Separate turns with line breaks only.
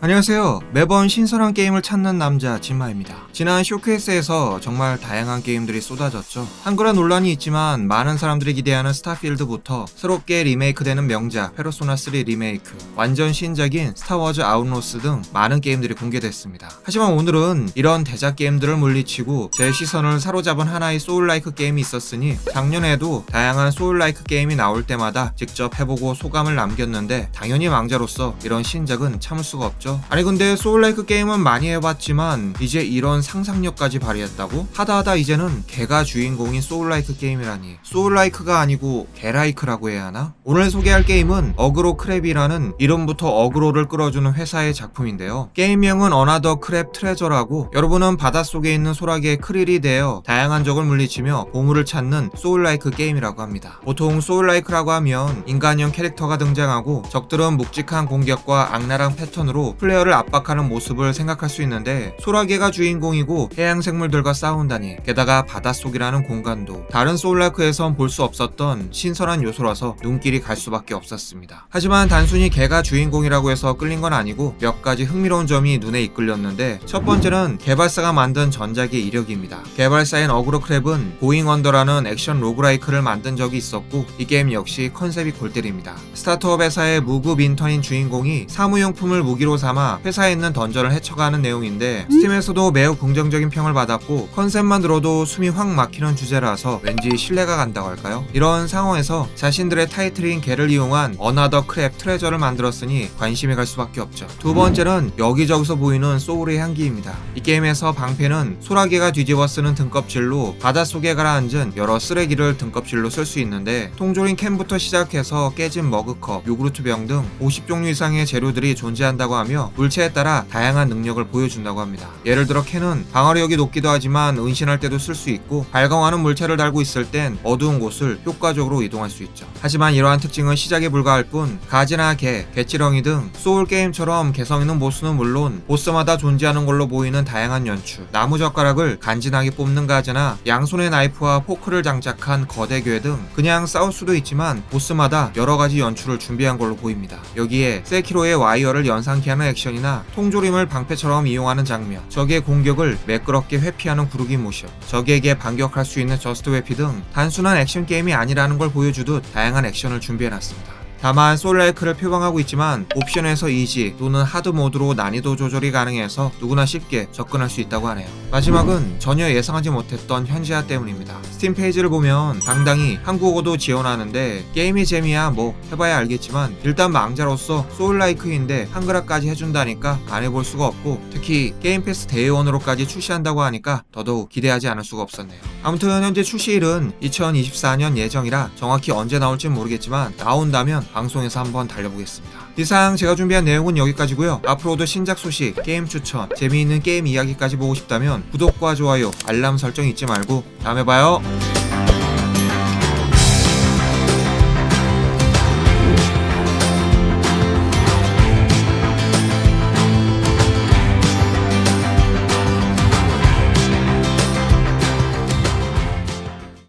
안녕하세요. 매번 신선한 게임을 찾는 남자 진마입니다. 지난 쇼케이스에서 정말 다양한 게임들이 쏟아졌죠. 한글화 논란이 있지만 많은 사람들이 기대하는 스타필드부터 새롭게 리메이크되는 명작 페르소나 3 리메이크, 완전 신작인 스타워즈 아웃로스 등 많은 게임들이 공개됐습니다. 하지만 오늘은 이런 대작 게임들을 물리치고 제 시선을 사로잡은 하나의 소울라이크 게임이 있었으니 작년에도 다양한 소울라이크 게임이 나올 때마다 직접 해보고 소감을 남겼는데 당연히 망자로서 이런 신작은 참을 수가 없죠. 아니 근데 소울라이크 게임은 많이 해봤지만 이제 이런 상상력까지 발휘했다고? 하다하다 이제는 개가 주인공인 소울라이크 게임이라니 소울라이크가 아니고 개라이크라고 해야 하나? 오늘 소개할 게임은 어그로 크랩이라는 이름부터 어그로를 끌어주는 회사의 작품인데요. 게임명은 어나더 크랩 트레저라고 여러분은 바닷속에 있는 소라게의 크릴이 되어 다양한 적을 물리치며 보물을 찾는 소울라이크 게임이라고 합니다. 보통 소울라이크라고 하면 인간형 캐릭터가 등장하고 적들은 묵직한 공격과 악랄한 패턴으로 플레이어를 압박하는 모습을 생각할 수 있는데 소라게가 주인공이고 해양 생물들과 싸운다니 게다가 바닷속이라는 공간도 다른 소울라이크에선 볼 수 없었던 신선한 요소라서 눈길이 갈 수밖에 없었습니다. 하지만 단순히 개가 주인공이라고 해서 끌린 건 아니고 몇 가지 흥미로운 점이 눈에 이끌렸는데 첫 번째는 개발사가 만든 전작의 이력입니다. 개발사인 어그로 크랩은 고잉 언더라는 액션 로그라이크를 만든 적이 있었고 이 게임 역시 컨셉이 골 때립니다. 스타트업 회사의 무급 인턴인 주인공이 사무용품을 무기로 삼아 회사에 있는 던전을 헤쳐가는 내용인데 스팀에서도 매우 긍정적인 평을 받았고 컨셉만 들어도 숨이 확 막히는 주제라서 왠지 신뢰가 간다고 할까요? 이런 상황에서 자신들의 타이틀인 개를 이용한 어나더 크랩 트레저를 만들었으니 관심이 갈 수밖에 없죠. 두 번째는 여기저기서 보이는 소울의 향기입니다. 이 게임에서 방패는 소라게가 뒤집어 쓰는 등껍질로 바닷속에 가라앉은 여러 쓰레기를 등껍질로 쓸 수 있는데 통조림 캔부터 시작해서 깨진 머그컵, 요구르트 병 등 50종류 이상의 재료들이 존재한다고 하며 물체에 따라 다양한 능력을 보여준다고 합니다. 예를 들어 캔은 방어력이 높기도 하지만 은신할 때도 쓸 수 있고 발광하는 물체를 달고 있을 땐 어두운 곳을 효과적으로 이동할 수 있죠. 하지만 이러한 특징은 시작에 불과할 뿐 가지나 개, 개찌렁이 등 소울 게임처럼 개성 있는 보스는 물론 보스마다 존재하는 걸로 보이는 다양한 연출, 나무 젓가락을 간지나게 뽑는 가지나 양손의 나이프와 포크를 장착한 거대 괴 등 그냥 싸울 수도 있지만 보스마다 여러 가지 연출을 준비한 걸로 보입니다. 여기에 세키로의 와이어를 연상케 하는 액션이나 통조림을 방패처럼 이용하는 장면, 적의 공격을 매끄럽게 회피하는 구르기 모션, 적에게 반격할 수 있는 저스트 회피 등 단순한 액션 게임이 아니라는 걸 보여주듯 다양한 액션을 준비해놨습니다. 다만 솔라이크를 표방하고 있지만 옵션에서 이지 또는 하드 모드로 난이도 조절이 가능해서 누구나 쉽게 접근할 수 있다고 하네요. 마지막은 전혀 예상하지 못했던 현지화 때문입니다. 스팀 페이지를 보면 당당히 한국어도 지원하는데 게임이 재미야 뭐 해봐야 알겠지만 일단 망자로서 소울라이크인데 한글화까지 해준다니까 안 해볼 수가 없고 특히 게임 패스 데이원으로까지 출시한다고 하니까 더더욱 기대하지 않을 수가 없었네요. 아무튼 현재 출시일은 2024년 예정이라 정확히 언제 나올지 모르겠지만 나온다면 방송에서 한번 달려보겠습니다. 이상 제가 준비한 내용은 여기까지고요. 앞으로도 신작 소식, 게임 추천, 재미있는 게임 이야기까지 보고 싶다면 구독과 좋아요, 알람 설정 잊지 말고 다음에 봐요.